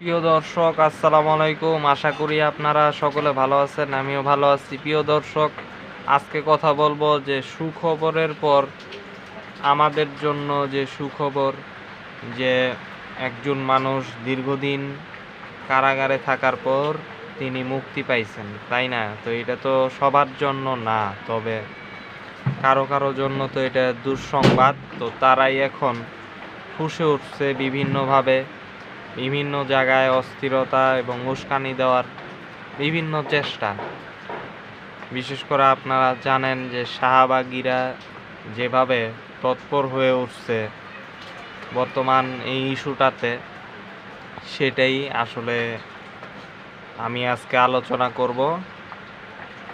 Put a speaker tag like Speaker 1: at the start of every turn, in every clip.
Speaker 1: প্রিয় দর্শক, আসসালামু আলাইকুম। আশা করি আপনারা সকলে ভালো আছেন, আমিও ভালো আছি। প্রিয় দর্শক, আজকে কথা বলব যে সুখবরের পর আমাদের জন্য যে সুখবর যে একজন মানুষ দীর্ঘদিন কারাগারে থাকার পর তিনি মুক্তি পাইছেন, তাই না? তো এটা তো সবার জন্য না, তবে কারও কারও জন্য তো এটা দুঃসংবাদ। তো তারাই এখন ফুসে উঠছে বিভিন্নভাবে। বিভিন্ন জায়গায় অস্থিরতা এবং উস্কানি দেওয়ার বিভিন্ন চেষ্টা। বিশেষ করে আপনারা জানেন যে শাহবাগীরা যেভাবে তৎপর হয়ে উঠছে বর্তমান এই ইস্যুটাতে, সেটাই আসলে আমি আজকে আলোচনা করব।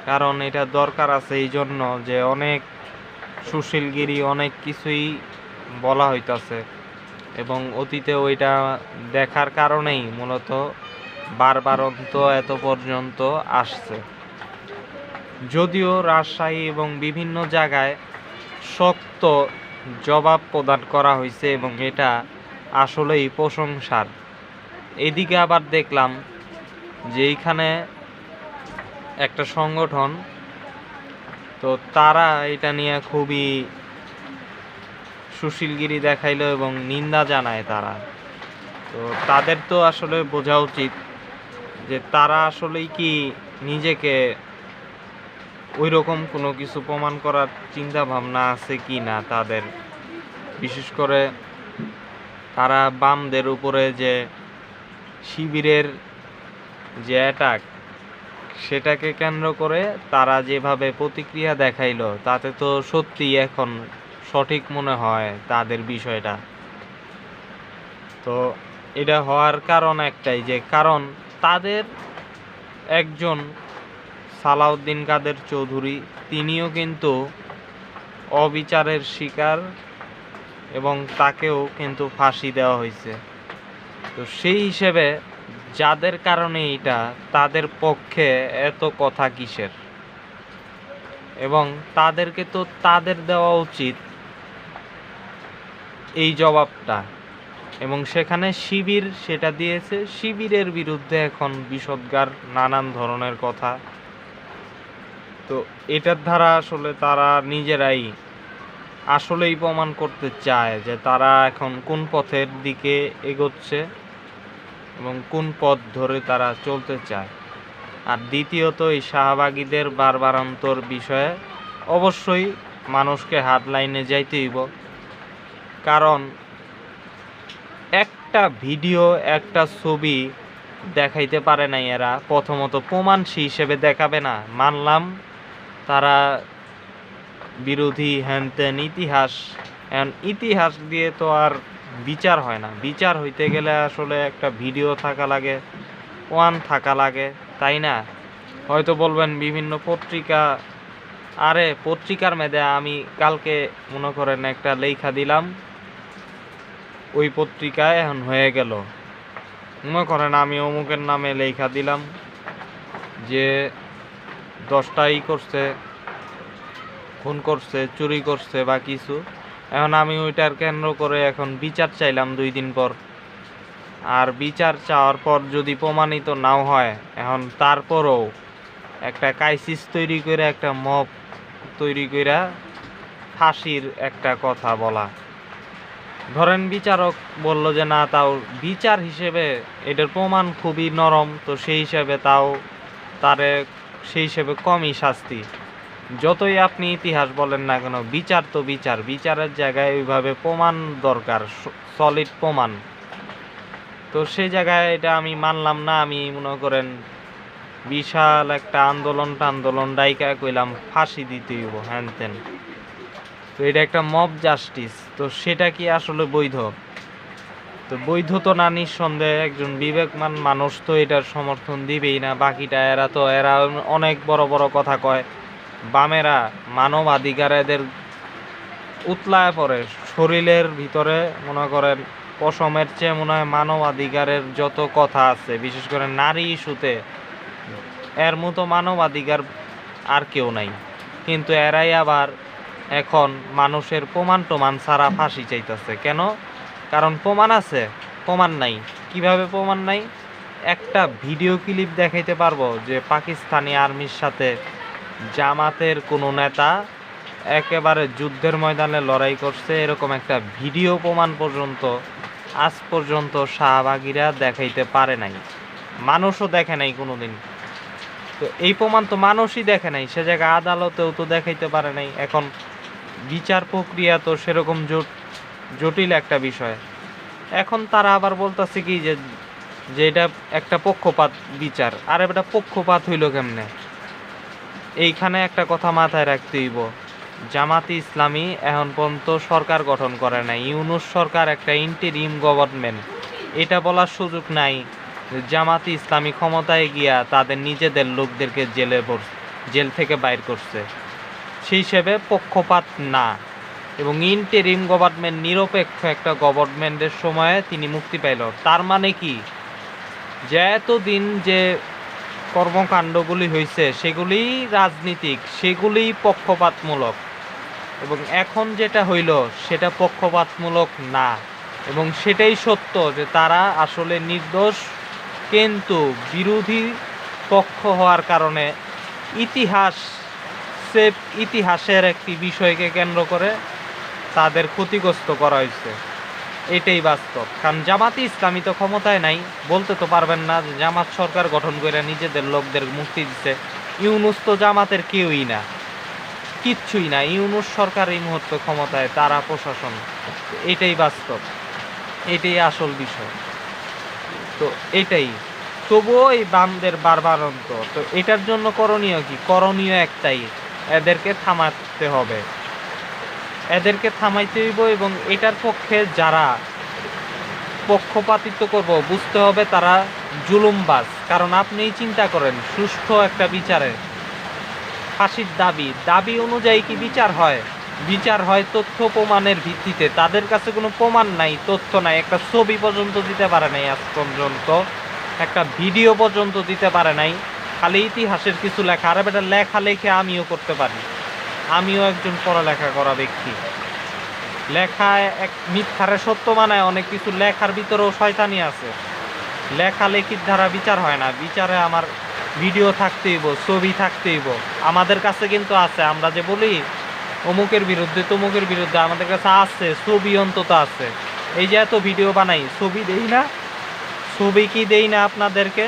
Speaker 1: কারণ এটা দরকার আছে এই জন্য যে অনেক সুশীলগিরি অনেক কিছুই বলা হইতাছে। এবং অতীতে ওইটা দেখার কারণেই মূলত বারবারন্ত এত পর্যন্ত আসছে। যদিও রাজশাহী এবং বিভিন্ন জায়গায় শক্ত জবাব প্রদান করা হয়েছে এবং এটা আসলেই প্রশংসার। এদিকে আবার দেখলাম যে এইখানে একটা সংগঠন, তো তারা এটা নিয়ে খুবই সুশীলগিরি দেখাইলো এবং নিন্দা জানায় তারা। তো তাদের তো আসলে বোঝা উচিত যে তারা আসলেই কি নিজেকে ওই রকম কোনো কিছু প্রমাণ করার চিন্তা ভাবনা আছে কি না তাদের? বিশেষ করে তারা বামদের উপরে যে শিবিরের যে অ্যাটাক সেটাকে কেন্দ্র করে তারা যেভাবে প্রতিক্রিয়া দেখাইলো, তাতে তো সত্যি এখন সঠিক মনে হয় তাদের বিষয়টা। তো এটা হওয়ার কারণ একটাই যে, কারণ তাদের একজন সালাউদ্দিন কাদের চৌধুরী, তিনিও কিন্তু অবিচারের শিকার এবং তাকেও কিন্তু ফাঁসি দেওয়া হয়েছে। তো সেই হিসেবে যাদের কারণে এটা, তাদের পক্ষে এত কথা কিসের? এবং তাদেরকে তো তাদের দেওয়া উচিত এই জবাবটা। এবং সেখানে শিবির সেটা দিয়েছে। শিবিরের বিরুদ্ধে এখন বিষদগার নানান ধরনের কথা। তো এটার দ্বারা আসলে তারা নিজেরাই আসলেই প্রমাণ করতে চায় যে তারা এখন কোন পথের দিকে এগোচ্ছে এবং কোন পথ ধরে তারা চলতে চায়। আর দ্বিতীয়ত, এই শাহবাগীদের বারবারান্তর বিষয়ে অবশ্যই মানুষকে হাটলাইনে যাইতে হইব। কারণ একটা ভিডিও, একটা ছবি দেখাইতে পারে নাই এরা। প্রথমত প্রমাণ হিসেবে দেখাবে না। মানলাম তারা বিরোধী হ্যান ত্যান ইতিহাস ইতিহাস দিয়ে তো আর বিচার হয় না। বিচার হইতে গেলে আসলে একটা ভিডিও থাকা লাগে, ওয়ান থাকা লাগে, তাই না? হয়তো বলবেন বিভিন্ন পত্রিকা, আরে পত্রিকার মেদে আমি কালকে মনে করেন একটা লেখা দিলাম। ওই পত্রিকায় এখন হয়ে গেল। মনে করেন আমি অমুকের নামে লেখা দিলাম যে দশটাই করছে, খুন করছে, চুরি করছে বা কিছু। এখন আমি ওইটার কেন্দ্র করে এখন বিচার চাইলাম দুই দিন পর। আর বিচার চাওয়ার পর যদি প্রমাণিত নাও হয়, এখন তারপরও একটা ক্রাইসিস তৈরি করে, একটা মপ তৈরি করে ফাঁসির একটা কথা বলা। ধরেন বিচারক বলল যে, না, তাও বিচার হিসেবে এটার প্রমাণ খুবই নরম, তো সেই হিসেবে তাও তারে, সেই হিসেবে কমই শাস্তি। যতই আপনি ইতিহাস বলেন না কেন, বিচার তো বিচার, বিচারের জায়গায় ওইভাবে প্রমাণ দরকার সলিড প্রমাণ। তো সেই জায়গায় এটা আমি মানলাম না, আমি মনে করেন বিশাল একটা আন্দোলন টান্দোলন ডাইকা কইলাম, ফাঁসি দিতে হইব হ্যান ত্যান তো এটা একটা মব জাস্টিস তো সেটা কি আসলে বৈধ? তো বৈধ তো না, নিঃসন্দেহে একজন বিবেকমান মানুষ তো এটার সমর্থন দিবেই না। বাকিটা এরা তো, এরা অনেক বড় বড় কথা কয়। বামেরা মানবাধিকার এদের উতলায় পড়ে। শরীরের ভিতরে, মনে করেন, পশমের চেয়ে মনে হয় মানবাধিকারের যত কথা আছে, বিশেষ করে নারী ইস্যুতে, এর মতো মানবাধিকার আর কেউ নাই। কিন্তু এরাই আবার এখন মানুষের প্রমাণ টমান ছাড়া ফাঁসি চাইতেছে। কেন? কারণ প্রমাণ আছে, প্রমাণ নাই। কীভাবে প্রমাণ নাই? একটা ভিডিও ক্লিপ দেখাইতে পারব যে পাকিস্তানি আর্মির সাথে জামাতের কোনো নেতা একেবারে যুদ্ধের ময়দানে লড়াই করছে। এরকম একটা ভিডিও প্রমাণ পর্যন্ত, আজ পর্যন্ত শাহবাগীরা দেখাইতে পারে নাই। মানুষও দেখে নাই কোনো দিন তো এই প্রমাণ তো মানুষই দেখে নাই, সে জায়গায় আদালতেও তো দেখাইতে পারে নাই। এখন বিচার প্রক্রিয়া তো সেরকম জট জটিল একটা বিষয়। এখন তারা আবার বলতেছে কি যে যে এটা একটা পক্ষপাত বিচার। আর এটা পক্ষপাত হইল কেমনে? এইখানে একটা কথা মাথায় রাখতে হইব। জামাতি ইসলামী এখন পর্যন্ত সরকার গঠন করে নাই। ইউনুস সরকার একটা ইন্টিরিম গভর্নমেন্ট এটা বলার সুযোগ নাই। জামাতি ইসলামী ক্ষমতায় গিয়া তাদের নিজেদের লোকদেরকে জেলে জেল থেকে বাইর করছে। সেই হিসেবে পক্ষপাত না। এবং ইন্টেরিম গভর্নমেন্ট নিরপেক্ষ একটা গভর্নমেন্টের সময়ে তিনি মুক্তি পাইল। তার মানে কি? যে এতদিন যে কর্মকাণ্ডগুলি হয়েছে সেগুলি রাজনীতিক সেগুলি পক্ষপাতমূলক। এবং এখন যেটা হইল, সেটা পক্ষপাতমূলক না। এবং সেটাই সত্য যে তারা আসলে নির্দোষ, কিন্তু বিরোধী পক্ষ হওয়ার কারণে ইতিহাস সে ইতিহাসের একটি বিষয়কে কেন্দ্র করে তাদের ক্ষতিগ্রস্ত করা হয়েছে। এটাই বাস্তব। কারণ জামাতি ইসলামী তো ক্ষমতায় নাই, বলতে তো পারবেন না যে জামাত সরকার গঠন করে নিজেদের লোকদের মুক্তি দিচ্ছে ইউনুস তো জামাতের কেউই না, কিচ্ছুই না। ইউনুস সরকার এই মুহূর্তে ক্ষমতায়, তারা প্রশাসন। এটাই বাস্তব। এটাই আসল বিষয়। তো এটাই। তবুও এই বামদের বারবার অন্ত তো এটার জন্য করণীয় কি? করণীয় একটাই। এদেরকে থামাতে হবে। এদেরকে থামাইতে হইব এবং এটার পক্ষে যারা পক্ষপাতিত্ব করব, বুঝতে হবে তারা জুলুমবাজ। কারণ আপনিই চিন্তা করেন, সুষ্ঠু একটা বিচারে। ফাঁসির দাবি দাবি অনুযায়ী কি বিচার হয়? বিচার হয় তথ্য প্রমাণের ভিত্তিতে। তাদের কাছে কোনো প্রমাণ নাই, তথ্য নাই। একটা ছবি পর্যন্ত দিতে পারে নাই, আজ পর্যন্ত। একটা ভিডিও পর্যন্ত দিতে পারে নাই। খালি ইতিহাসের কিছু লেখা, আর বেটা লেখা লেখে আমিও করতে পারি। আমিও একজন পড়ালেখা করা ব্যক্তি। লেখায় এক মিথ্যারে সত্য মানায়, অনেক কিছু লেখার ভিতরেও শয়তানি আছে। লেখালেখির দ্বারা বিচার হয় না। বিচারে আমার ভিডিও থাকতে হইব ছবি থাকতে হইব আমাদের কাছে কিন্তু আছে। আমরা যে বলি, অমুকের বিরুদ্ধে তমুকের বিরুদ্ধে আমাদের কাছে আছে, ছবি অন্তত আছে। এই যে এত ভিডিও বানাই, ছবি দেই না। ছবি কি দেই না আপনাদেরকে?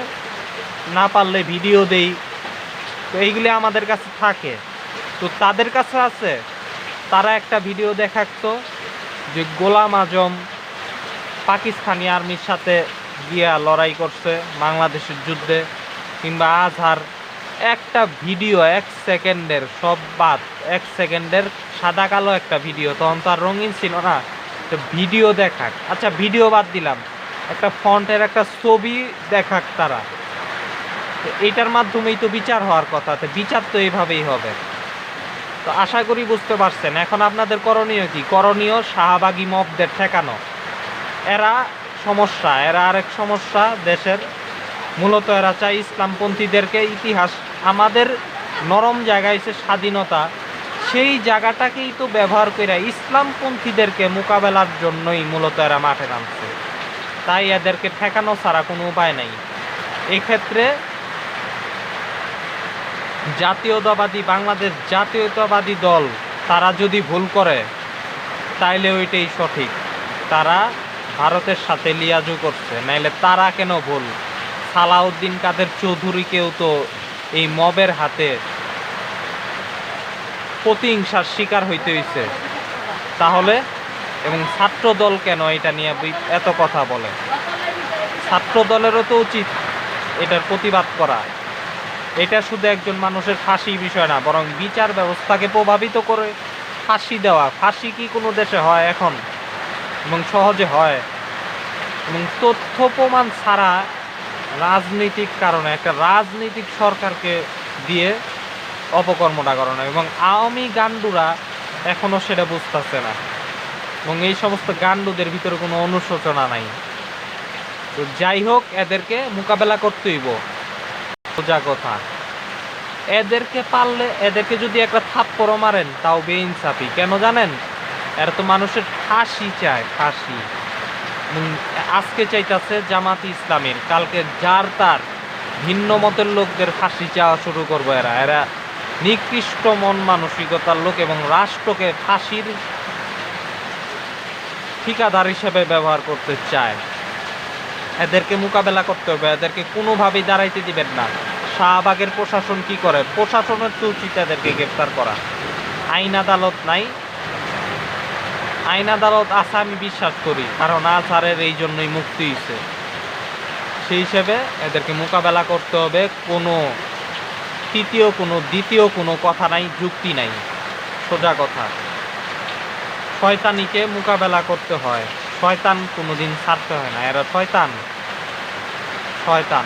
Speaker 1: না পারলে ভিডিও দেই। তো এইগুলি আমাদের কাছে থাকে। তো তাদের কাছে আছে, তারা একটা ভিডিও দেখাতো যে গোলাম আজম পাকিস্তানি আর্মির সাথে গিয়া লড়াই করছে বাংলাদেশের যুদ্ধে কিংবা আজহার। একটা ভিডিও এক সেকেন্ডের, সব বাদ, এক সেকেন্ডের সাদা কালো একটা ভিডিও। তখন তো আর রঙিন ছিল না। তো ভিডিও দেখাক। আচ্ছা ভিডিও বাদ দিলাম। একটা ফন্টের একটা ছবি দেখাক তারা। এইটার মাধ্যমেই তো বিচার হওয়ার কথা, তো বিচার তো এইভাবেই হবে। তো আশা করি বুঝতে পারছেন, এখন আপনাদের করণীয় কি? করণীয় শাহবাগী মবদের ঠেকানো। এরা সমস্যা, এরা আরেক সমস্যা দেশের, মূলত এরা চায় ইসলামপন্থীদেরকে ইতিহাস, আমাদের নরম জায়গায় সে স্বাধীনতা, সেই জায়গাটাকেই তো ব্যবহার করে ইসলামপন্থীদেরকে মোকাবেলার জন্যই মূলত এরা মাঠে নামছে। তাই এদেরকে ঠেকানো ছাড়া কোনো উপায় নাই। এক্ষেত্রে জাতীয়তাবাদী বাংলাদেশ জাতীয়তাবাদী দল, তারা যদি ভুল করে, তাইলে ওইটাই সঠিক। তারা ভারতের সাথে লিয়াজু করছে, নাইলে তারা কেন ভুল? সালাউদ্দিন কাদের চৌধুরীকেও তো এই মবের হাতে প্রতিহিংসার শিকার হইতে হইছে। তাহলে, এবং ছাত্র দল কেন এটা নিয়ে এত কথা বলে? ছাত্র দলেরও তো উচিত এটার প্রতিবাদ করা। এটা শুধু একজন মানুষের ফাঁসি বিষয় না, বরং বিচার ব্যবস্থাকে প্রভাবিত করে ফাঁসি দেওয়া। ফাঁসি কি কোনো দেশে হয় এখন? এবং সহজে হয়? এবং তথ্য প্রমাণ ছাড়া রাজনৈতিক কারণে একটা রাজনৈতিক সরকারকে দিয়ে অপকর্মটা করানো এবং আওয়ামী গান্ডুরা এখনও সেটা বুঝতেছে না। এবং এই সমস্ত গান্ডুদের ভিতরে কোনো অনুশোচনা নাই। তো যাই হোক, এদেরকে মোকাবেলা করতে হইব। সোজা কথা। এদেরকে পারলে, এদেরকে যদি একটা থাপ্পড় মারেন, তাও বেইনসাফি। কেন জানেন? এরা তো মানুষের ফাঁসি চায়, ফাঁসি। আজকে চাইতেছে জামাত ইসলামের, কালকে যার তার ভিন্ন মতের লোকদের ফাঁসি চাওয়া শুরু করব এরা। এরা নিকৃষ্ট মন মানসিকতার লোক এবং রাষ্ট্রকে ফাঁসির ঠিকাদার হিসেবে ব্যবহার করতে চায়। এদেরকে মোকাবেলা করতে হবে, এদেরকে কোনোভাবেই দাঁড়াইতে দিবেন না। শাহবাগের প্রশাসন কি করে? প্রশাসনের তো উচিত এদেরকে গ্রেপ্তার করা। আইন আদালত নাই। আইন আদালত আছে, আমি বিশ্বাস করি, কারণ আজহারের এই জন্যই মুক্তি হয়েছে সেই হিসেবে এদেরকে মোকাবেলা করতে হবে, কোনো তৃতীয়, কোনো দ্বিতীয়, কোনো কথা নাই, যুক্তি নাই। সোজা কথা। শয়তানিকে মোকাবেলা করতে হয়। শয়তান কোনোদিন ছাড়তে হয় না। এরা শয়তান। শয়তান।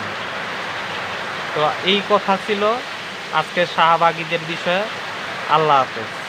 Speaker 1: তো এই কথা ছিল আজকে শাহবাগীদের বিষয়ে। আল্লাহ হাফেজ।